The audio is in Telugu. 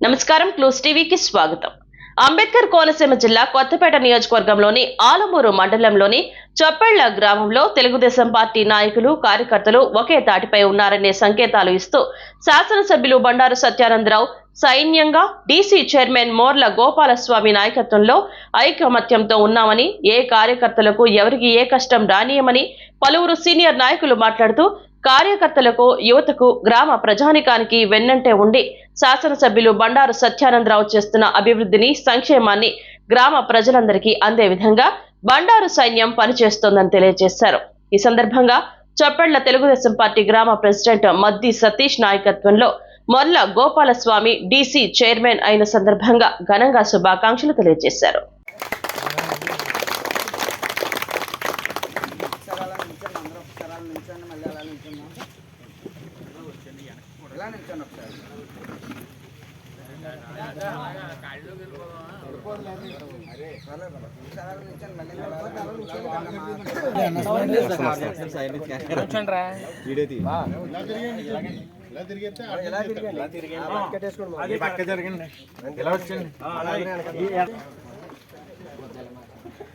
నమస్కారం క్లూస్ టీవీకి స్వాగతం. అంబేద్కర్ కోనసీమ జిల్లా కొత్తపేట నియోజకవర్గంలోని ఆలమూరు మండలంలోని చొప్పెళ్ళ గ్రామంలో తెలుగుదేశం పార్టీ నాయకులు కార్యకర్తలు ఒకే తాటిపై ఉన్నారనే సంకేతాలు ఇస్తూ శాసనసభ్యులు బండారు సత్యానందరావు సైన్యంగా డీసీ చైర్మన్ మోర్ల గోపాలస్వామి నాయకత్వంలో ఐకమత్యంతో ఉన్నామని ఏ కార్యకర్తలకు ఎవరికి ఏ కష్టం రానియమని పలువురు సీనియర్ నాయకులు మాట్లాడుతూ కార్యకర్తలకు యువతకు గ్రామ ప్రజానికానికి వెన్నంటే ఉండి శాసనసభ్యులు బండారు సత్యానందరావు చేస్తున్న అభివృద్ధిని సంక్షేమాన్ని గ్రామ ప్రజలందరికీ అందే విధంగా బండారు సైన్యం పనిచేస్తోందని తెలియజేశారు. ఈ సందర్భంగా చొప్పళ్ళ తెలుగుదేశం పార్టీ గ్రామ ప్రెసిడెంట్ మద్ది సతీష్ నాయకత్వంలో మొర్ల గోపాలస్వామి డీసీ చైర్మన్ అయిన సందర్భంగా ఘనంగా శుభాకాంక్షలు తెలియజేశారు ఒకసారి అలా నిల్చోండి అందరూ కూర్చోండి మళ్ళీ అలా నిల్చున్నాం ఇలా నిల్చోండి ఒకసారి పర్లేదు, పర్లేదు. ఒకసారి అలా నిల్చోండి, మళ్ళీ